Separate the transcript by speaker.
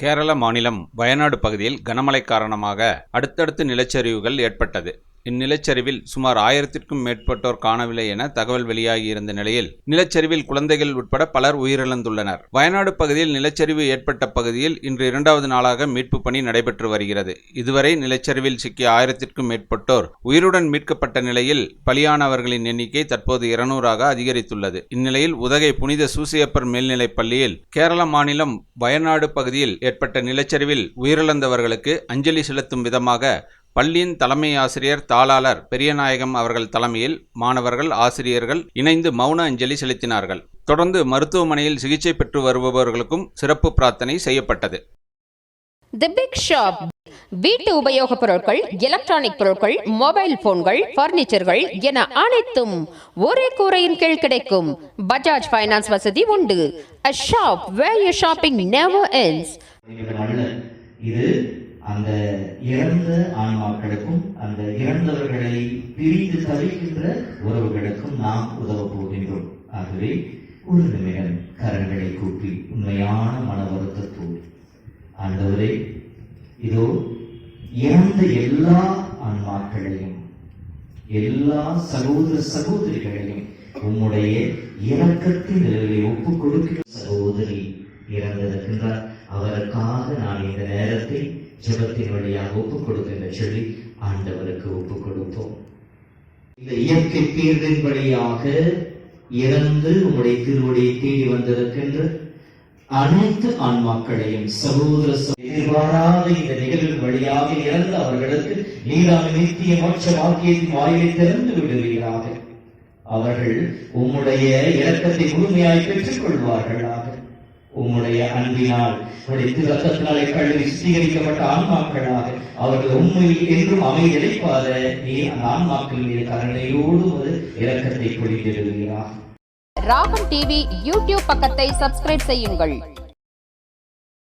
Speaker 1: கேரள மாநிலம் வயநாடு பகுதியில் கனமழை காரணமாக அடுத்தடுத்து நிலச்சரிவுகள் ஏற்பட்டது. இந்நிலச்சரிவில் சுமார் ஆயிரத்திற்கும் மேற்பட்டோர் காணவில்லை என தகவல் வெளியாகியிருந்த நிலையில் நிலச்சரிவில் குழந்தைகள் உட்பட பலர் உயிரிழந்துள்ளனர். வயநாடு பகுதியில் நிலச்சரிவு ஏற்பட்ட பகுதியில் இன்று இரண்டாவது நாளாக மீட்பு பணி நடைபெற்று வருகிறது. இதுவரை நிலச்சரிவில் சிக்கிய ஆயிரத்திற்கும் மேற்பட்டோர் உயிருடன் மீட்கப்பட்ட நிலையில் பலியானவர்களின் எண்ணிக்கை தற்போது இருநூறாக அதிகரித்துள்ளது. இந்நிலையில் உதகை புனித சூசியப்பர் மேல்நிலைப் பள்ளியில் கேரள மாநிலம் வயநாடு பகுதியில் ஏற்பட்ட நிலச்சரிவில் உயிரிழந்தவர்களுக்கு அஞ்சலி செலுத்தும் விதமாக பள்ளியின் தலைமை ஆசிரியர் தாளாளர் பெரியநாயகம் அவர்கள் தலைமையில் மாணவர்கள் ஆசிரியர்கள் இணைந்து மௌன அஞ்சலி செலுத்தினார்கள். தொடர்ந்து மருத்துவமனையில் சிகிச்சை பெற்று வருபவர்களுக்கும் சிறப்பு பிரார்த்தனை செய்யப்பட்டது.
Speaker 2: தி பிக் ஷாப் வீட்டு உபயோகப் பொருட்கள் எலக்ட்ரானிக் பொருட்கள் மொபைல் போன்கள் பர்னிச்சர்கள் என அனைத்தும் ஒரே கூரையின் கீழ் கிடைக்கும். பஜாஜ் ஃபைனான்ஸ் வசதி உண்டு. A shop where you shopping never
Speaker 3: அல்ல இது அந்த இறந்த ஆன்மாக்களுக்கும் அந்த இறந்தவர்களை பிரிந்து தவிக்கின்ற உறவுகளுக்கும் நாம் உதவப் போகின்றோம். ஆகவே ஒரு நிமிடம் கரங்களை கூட்டி உண்மையான மன வருத்தத்தோடு ஆண்டவரே இதோ இறந்த எல்லா ஆன்மாக்களையும் எல்லா சகோதர சகோதரிகளையும் உம்முடைய இரக்கத்தின் நிலையை ஒப்புக் கொடுக்கிற சகோதரி இறந்திருக்கின்றார். அவருக்காக நான் இந்த நேரத்தை ஜபத்தின் வழியாக ஒப்புக் கொடுங்க சொல்லி ஆண்டவருக்கு ஒப்புக் கொடுப்போம் இந்த இயற்கை தீர்வின் வழியாக இறந்து உங்களுடைய திருவடியை தேடி வந்திருக்கின்ற அனைத்து ஆன்மாக்களையும் சகோதர எதிர்பாராத இந்த நிகழ்வின் வழியாக இறந்து அவர்களுக்கு நீரான நித்திய மோட்ச வாக்கியத்தின் வாயிலை திறந்து விடுவீராக. அவர்கள் உம்முடைய இலக்கத்தை முழுமையாய் பெற்றுக் கொள்வார்களாக உம்முடைய அன்பினால் உடைய ரத்தத்தினாலே கழுவி சுத்திகரிக்கப்பட்ட ஆன்மாக்களாக அவர்கள் உண்மையில் என்றும் அமைதிப்பாத நீ அந்த ஆன்மாக்கள் மீது கருணையோடு ஒரு இரக்கத்தை பொழிந்திடுவீராக.
Speaker 2: ராகம் டிவி யூடியூப் பக்கத்தை சப்ஸ்கிரைப் செய்யுங்கள்.